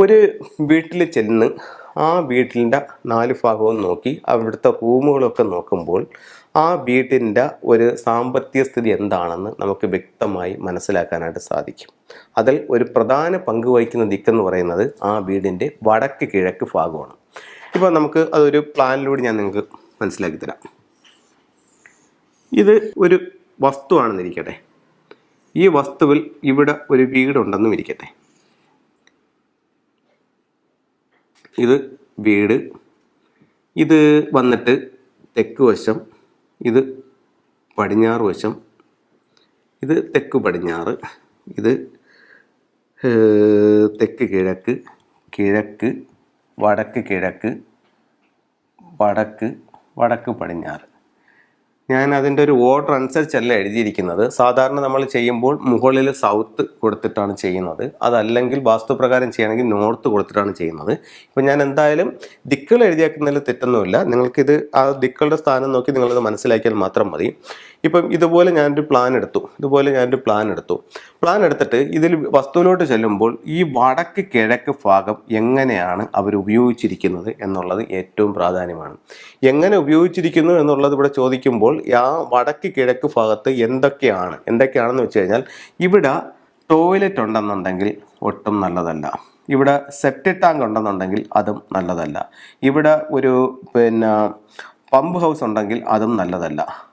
ഒരു വീട്ടിൽ ചെന്ന് ആ വീട്ടിന്റെ നാല് ഭാഗവും നോക്കി അവിടുത്തെ റൂമുകളൊക്കെ നോക്കുമ്പോൾ ആ വീട്ടിന്റെ ഒരു സാമ്പത്തിക സ്ഥിതി എന്താണെന്ന് നമുക്ക് വ്യക്തമായി മനസ്സിലാക്കാനായിട്ട് സാധിക്കും. അതിൽ ഒരു പ്രധാന പങ്ക് വഹിക്കുന്ന ദിക്കെന്ന് പറയുന്നത് ആ വീടിന്റെ വടക്ക് കിഴക്ക് ഭാഗമാണ്. ഇപ്പോൾ നമുക്ക് അതൊരു പ്ലാനിലൂടെ ഞാൻ നിങ്ങൾക്ക് മനസ്സിലാക്കി തരാം. ഇത് ഒരു വസ്തുവാണെന്നിരിക്കട്ടെ. ഈ വസ്തുവിൽ ഇവിടെ ഒരു വീടുണ്ടെന്നും ഇരിക്കട്ടെ ഇത് വീട്. ഇത് വന്നിട്ട് തെക്ക് വശം. ഇത് പടിഞ്ഞാറ് വശം. ഇത് തെക്ക് പടിഞ്ഞാറ്. ഇത് തെക്ക് കിഴക്ക്. കിഴക്ക് വടക്ക് കിഴക്ക്. വടക്ക് വടക്ക് പടിഞ്ഞാറ്. ഞാൻ അതിന്റെ ഒരു ഓർഡർ അനുസരിച്ചല്ല എഴുതിയിരിക്കുന്നത്. സാധാരണ നമ്മൾ ചെയ്യുമ്പോൾ മുകളിൽ സൗത്ത് കൊടുത്തിട്ടാണ് ചെയ്യുന്നത്. അതല്ലെങ്കിൽ വാസ്തുപ്രകാരം ചെയ്യണമെങ്കിൽ നോർത്ത് കൊടുത്തിട്ടാണ് ചെയ്യുന്നത്. ഇപ്പം ഞാൻ എന്തായാലും ദിക്കുകൾ എഴുതിയാക്കുന്നതിൽ തെറ്റൊന്നുമില്ല. നിങ്ങൾക്കിത് ആ ദിക്കുകളുടെ സ്ഥാനം നോക്കി നിങ്ങളത് മനസ്സിലാക്കിയാൽ മാത്രം മതി. ഇപ്പം ഇതുപോലെ ഞാനൊരു പ്ലാൻ എടുത്തു. ഇതുപോലെ ഞാനൊരു പ്ലാൻ എടുത്തു. പ്ലാൻ എടുത്തിട്ട് ഇതിൽ വസ്തുവിലോട്ട് ചെല്ലുമ്പോൾ ഈ വടക്ക് കിഴക്ക് ഭാഗം എങ്ങനെയാണ് അവർ ഉപയോഗിച്ചിരിക്കുന്നത് എന്നുള്ളത് ഏറ്റവും പ്രാധാന്യമാണ്. എങ്ങനെ ഉപയോഗിച്ചിരിക്കുന്നു എന്നുള്ളത് ഇവിടെ ചോദിക്കുമ്പോൾ ആ വടക്ക് കിഴക്ക് ഭാഗത്ത് എന്തൊക്കെയാണ്? എന്തൊക്കെയാണെന്ന് വെച്ച് കഴിഞ്ഞാൽ ഇവിടെ ടോയ്ലറ്റ് ഉണ്ടെന്നുണ്ടെങ്കിൽ ഒട്ടും നല്ലതല്ല. ഇവിടെ സെപ്റ്റിക് ടാങ്ക് ഉണ്ടെന്നുണ്ടെങ്കിൽ അതും നല്ലതല്ല. ഇവിടെ ഒരു പിന്നെ പമ്പ് ഹൗസ് ഉണ്ടെങ്കിൽ അതും നല്ലതല്ല.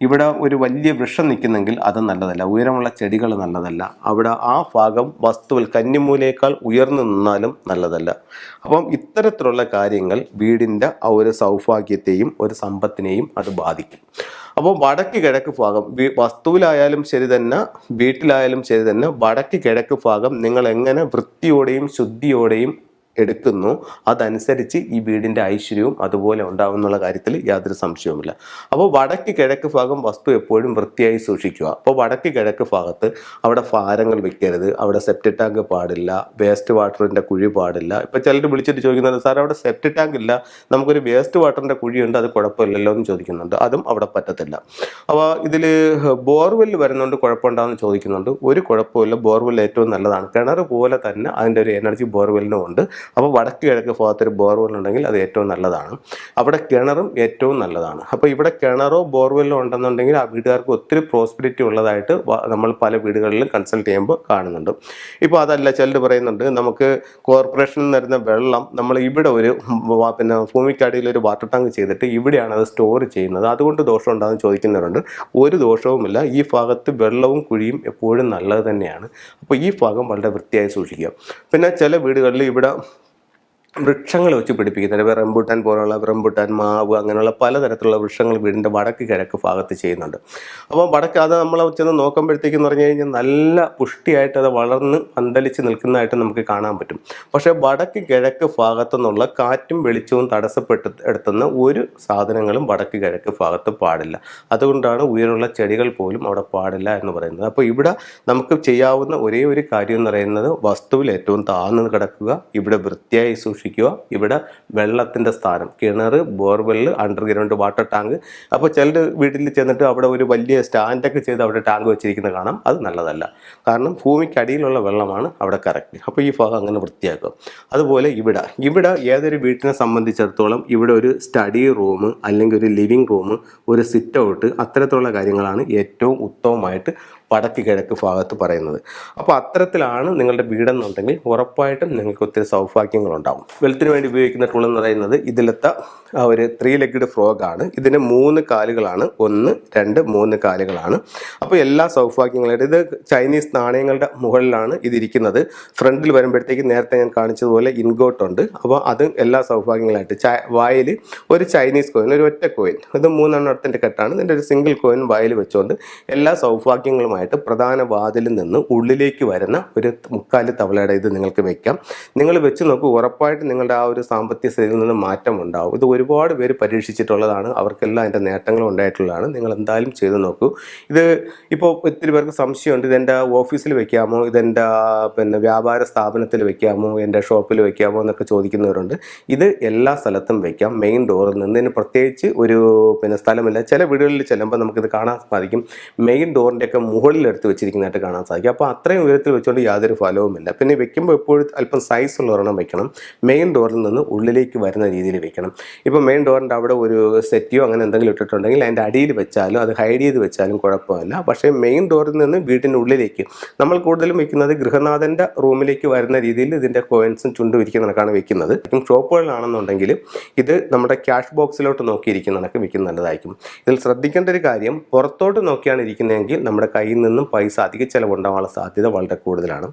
ഇവിടെ ഒരു വലിയ വൃക്ഷം നിൽക്കുന്നെങ്കിൽ അത് നല്ലതല്ല. ഉയരമുള്ള ചെടികൾ നല്ലതല്ല. അവിടെ ആ ഭാഗം വസ്തുവിൽ കന്നിമൂലയേക്കാൾ ഉയർന്നു നിന്നാലും നല്ലതല്ല. അപ്പം ഇത്തരത്തിലുള്ള കാര്യങ്ങൾ വീടിന്റെ ആ ഒരു സൗഭാഗ്യത്തെയും ഒരു സമ്പത്തിനെയും അത് ബാധിക്കും. അപ്പം വടക്ക് കിഴക്ക് ഭാഗം വസ്തുവിലായാലും ശരി തന്നെ വീട്ടിലായാലും ശരി തന്നെ വടക്ക് കിഴക്ക് ഭാഗം നിങ്ങൾ എങ്ങനെ വൃത്തിയോടെയും ശുദ്ധിയോടെയും എടുക്കുന്നു. അതനുസരിച്ച് ഈ വീടിന്റെ ഐശ്വര്യവും അതുപോലെ ഉണ്ടാവും എന്നുള്ള കാര്യത്തിൽ യാതൊരു സംശയവുമില്ല. അപ്പോൾ വടക്ക് കിഴക്ക് ഭാഗം വസ്തു എപ്പോഴും വൃത്തിയായി സൂക്ഷിക്കുക. അപ്പോൾ വടക്ക് കിഴക്ക് ഭാഗത്ത് അവിടെ ഭാരങ്ങൾ വെക്കരുത്. അവിടെ സെപ്റ്റി ടാങ്ക് പാടില്ല. വേസ്റ്റ് വാട്ടറിന്റെ കുഴി പാടില്ല. ഇപ്പോൾ ചിലർ വിളിച്ചിട്ട് ചോദിക്കുന്നുണ്ട് സാർ അവിടെ സെപ്റ്റി ടാങ്ക് ഇല്ല. നമുക്കൊരു വേസ്റ്റ് വാട്ടറിന്റെ കുഴിയുണ്ട്. അത് കുഴപ്പമില്ലല്ലോ എന്ന് ചോദിക്കുന്നുണ്ട്. അതും അവിടെ പറ്റത്തില്ല. അപ്പോൾ ഇതിൽ ബോർവെൽ വരുന്നുണ്ട് കുഴപ്പമുണ്ടാകുന്നു ചോദിക്കുന്നുണ്ട്. ഒരു കുഴപ്പമില്ല ബോർവെൽ ഏറ്റവും നല്ലതാണ്. കിണർ പോലെ തന്നെ അതിന്റെ ഒരു എനർജി ബോർവെല്ലിനും ഉണ്ട്. അപ്പോൾ വടക്ക് കിഴക്ക് ഭാഗത്തൊരു ബോർവെൽ ഉണ്ടെങ്കിൽ അത് ഏറ്റവും നല്ലതാണ്. അവിടെ കിണറും ഏറ്റവും നല്ലതാണ്. അപ്പോൾ ഇവിടെ കിണറോ ബോർവെല്ലോ ഉണ്ടെന്നുണ്ടെങ്കിൽ ആ വീട്ടുകാർക്ക് ഒത്തിരി പ്രോസ്പിരിറ്റി ഉള്ളതായിട്ട് നമ്മൾ പല വീടുകളിലും കൺസൾട്ട് ചെയ്യുമ്പോൾ കാണുന്നുണ്ട്. ഇപ്പോൾ അതല്ല ചിലർ പറയുന്നുണ്ട് നമുക്ക് കോർപ്പറേഷനിൽ നിന്ന് വെള്ളം നമ്മൾ ഇവിടെ ഒരു പിന്നെ ഭൂമിക്കടിയിൽ ഒരു വാട്ടർ ടാങ്ക് ചെയ്തിട്ട് ഇവിടെയാണ് അത് സ്റ്റോർ ചെയ്യുന്നത്. അതുകൊണ്ട് ദോഷം ഉണ്ടാകുന്ന ചോദിക്കുന്നവരുണ്ട്. ഒരു ദോഷവുമില്ല. ഈ ഭാഗത്ത് വെള്ളവും കുഴിയും എപ്പോഴും നല്ലത് തന്നെയാണ്. അപ്പോൾ ഈ ഭാഗം വളരെ വൃത്തിയായി സൂക്ഷിക്കുക. പിന്നെ ചില വീടുകളിൽ ഇവിടെ വൃക്ഷങ്ങൾ വെച്ച് പിടിപ്പിക്കുന്നത്. റംബുട്ടാൻ പോലുള്ള റംബുട്ടാൻ മാവ് അങ്ങനെയുള്ള പലതരത്തിലുള്ള വൃക്ഷങ്ങൾ വീടിന്റെ വടക്ക് കിഴക്ക് ഭാഗത്ത് ചെയ്യുന്നുണ്ട്. അപ്പോൾ വടക്ക് അത് നമ്മൾ ചെന്ന് നോക്കുമ്പോഴത്തേക്കെന്ന് പറഞ്ഞു കഴിഞ്ഞാൽ നല്ല പുഷ്ടിയായിട്ട് അത് വളർന്ന് അന്തലിച്ച് നിൽക്കുന്നതായിട്ട് നമുക്ക് കാണാൻ പറ്റും. പക്ഷേ വടക്ക് കിഴക്ക് ഭാഗത്തു നിന്നുള്ള കാറ്റും വെളിച്ചവും തടസ്സപ്പെട്ട് എടുത്തുന്ന ഒരു സാധനങ്ങളും വടക്ക് കിഴക്ക് ഭാഗത്ത് പാടില്ല. അതുകൊണ്ടാണ് ഉയരമുള്ള ചെടികൾ പോലും അവിടെ പാടില്ല എന്ന് പറയുന്നത്. അപ്പോൾ ഇവിടെ നമുക്ക് ചെയ്യാവുന്ന ഒരേ ഒരു കാര്യം എന്ന് പറയുന്നത് വസ്തുവിൽ ഏറ്റവും താഴ്ന്നു കിടക്കുക ഇവിടെ വൃത്തിയായി സൂക്ഷിക്കുക ഇവിടെ വെള്ളത്തിന്റെ സ്ഥാനം. കിണർ ബോർവെൽ അണ്ടർഗ്രൗണ്ട് വാട്ടർ ടാങ്ക് അപ്പോൾ ചിലർ വീട്ടിൽ ചെന്നിട്ട് അവിടെ ഒരു വലിയ സ്റ്റാൻഡൊക്കെ ചെയ്ത് അവിടെ ടാങ്ക് വെച്ചിരിക്കുന്നത് കാണാം. അത് നല്ലതല്ല. കാരണം ഭൂമിക്കടിയിലുള്ള വെള്ളമാണ് അവിടെ കറക്റ്റ് അപ്പോൾ ഈ ഭാഗം അങ്ങനെ വൃത്തിയാക്കുക. അതുപോലെ ഇവിടെ ഇവിടെ ഏതൊരു വീട്ടിനെ സംബന്ധിച്ചിടത്തോളം ഇവിടെ ഒരു സ്റ്റഡി റൂം അല്ലെങ്കിൽ ഒരു ലിവിങ് റൂം ഒരു സിറ്റ് ഔട്ട് അത്തരത്തിലുള്ള കാര്യങ്ങളാണ് ഏറ്റവും ഉത്തമമായിട്ട് വടക്ക് കിഴക്ക് ഭാഗത്ത് പറയുന്നത്. അപ്പോൾ അത്തരത്തിലാണ് നിങ്ങളുടെ വീടെന്നുണ്ടെങ്കിൽ ഉറപ്പായിട്ടും നിങ്ങൾക്ക് ഒത്തിരി സൗഭാഗ്യങ്ങളുണ്ടാവും. വെളുത്തിന് വേണ്ടി ഉപയോഗിക്കുന്ന ടൂൾ എന്ന് പറയുന്നത് ഇതിലത്തെ ഒരു ത്രീ ലെഗ്ഡ് ഫ്രോഗ് ആണ്. ഇതിന് മൂന്ന് കാലുകളാണ്. ഒന്ന് രണ്ട് മൂന്ന് കാലുകളാണ്. അപ്പോൾ എല്ലാ സൗഭാഗ്യങ്ങളായിട്ട് ഇത് ചൈനീസ് നാണയങ്ങളുടെ മുകളിലാണ് ഇതിരിക്കുന്നത്. ഫ്രണ്ടിൽ വരുമ്പോഴത്തേക്ക് നേരത്തെ ഞാൻ കാണിച്ചതുപോലെ ഇൻഗോട്ട് ഉണ്ട്. അപ്പോൾ അത് എല്ലാ സൗഭാഗ്യങ്ങളായിട്ട്. വായിൽ ഒരു ചൈനീസ് കോയിൻ ഒരു ഒറ്റ കോയിൻ ഇത് മൂന്നെണ്ണത്തിന്റെ കെട്ടാണ്. ഇതിന്റെ ഒരു സിംഗിൾ കോയിൻ വായിൽ വെച്ചുകൊണ്ട് എല്ലാ സൗഭാഗ്യങ്ങളുമായിട്ട് പ്രധാന വാതിലിൽ നിന്ന് ഉള്ളിലേക്ക് വരുന്ന ഒരു മുക്കാൽ തവളയുടെ ഇത് നിങ്ങൾക്ക് വെക്കാം. നിങ്ങൾ വെച്ച് നോക്കൂ ഉറപ്പായിട്ട് നിങ്ങളുടെ ആ ഒരു സാമ്പത്തിക സ്ഥിതിയിൽ നിന്ന് മാറ്റം ഉണ്ടാവും. ഇത് ഒരുപാട് പേര് പരീക്ഷിച്ചിട്ടുള്ളതാണ്. അവർക്കെല്ലാം അതിന്റെ നേട്ടങ്ങളും ഉണ്ടായിട്ടുള്ളതാണ്. നിങ്ങൾ എന്തായാലും ചെയ്ത് നോക്കൂ. ഇത് ഇപ്പോൾ ഒത്തിരി പേർക്ക് സംശയമുണ്ട്. ഇതെന്റെ ഓഫീസിൽ വെക്കാമോ? ഇതെന്റെ പിന്നെ വ്യാപാര സ്ഥാപനത്തിൽ വെക്കാമോ? എന്റെ ഷോപ്പിൽ വെക്കാമോ? എന്നൊക്കെ ചോദിക്കുന്നവരുണ്ട്. ഇത് എല്ലാ സ്ഥലത്തും വെക്കാം. മെയിൻ ഡോറിൽ നിന്ന്. ഇതിന് പ്രത്യേകിച്ച് ഒരു പിന്നെ സ്ഥലമില്ല. ചില വീടുകളിൽ ചെല്ലുമ്പോൾ നമുക്കിത് കാണാൻ സാധിക്കും. മെയിൻ ഡോറിന്റെയൊക്കെ മുകളിൽ മുകളിൽ എടുത്ത് വെച്ചിരിക്കുന്നതായിട്ട് കാണാൻ സാധിക്കും. അപ്പോൾ അത്രയും ഉയരത്തിൽ വെച്ചുകൊണ്ട് യാതൊരു ഫലവുമില്ല. പിന്നെ വെക്കുമ്പോൾ എപ്പോഴും അല്പം സൈസ് ഉള്ള ഒരെണ്ണം വെക്കണം മെയിൻ ഡോറിൽ നിന്ന് ഉള്ളിലേക്ക് വരുന്ന രീതിയിൽ വെക്കണം. ഇപ്പോൾ മെയിൻ ഡോറിന്റെ അവിടെ ഒരു സെറ്റിയോ അങ്ങനെ എന്തെങ്കിലും ഇട്ടിട്ടുണ്ടെങ്കിൽ അതിന്റെ അടിയിൽ വെച്ചാലും അത് ഹൈഡ് ചെയ്ത് വെച്ചാലും കുഴപ്പമില്ല. പക്ഷേ മെയിൻ ഡോറിൽ നിന്ന് വീടിന്റെ ഉള്ളിലേക്ക് നമ്മൾ കൂടുതലും വെക്കുന്നത് ഗൃഹനാഥന്റെ റൂമിലേക്ക് വരുന്ന രീതിയിൽ ഇതിന്റെ കോയിൻസും ചുണ്ടും ഇരിക്കുന്ന കണക്കാണ് വെക്കുന്നത്. ഷോപ്പുകളിലാണെന്നുണ്ടെങ്കിൽ ഇത് നമ്മുടെ ക്യാഷ് ബോക്സിലോട്ട് നോക്കിയിരിക്കുന്ന കണക്ക് വെക്കുന്നത് നല്ലതായിരിക്കും ഇതിൽ ശ്രദ്ധിക്കേണ്ട ഒരു കാര്യം പുറത്തോട്ട് നോക്കിയാണ് ഇരിക്കുന്നതെങ്കിൽ നമ്മുടെ കയ്യിൽ നിന്നും പൈസ അധിക ചിലവുണ്ടാകാനുള്ള സാധ്യത വളരെ കൂടുതലാണ്.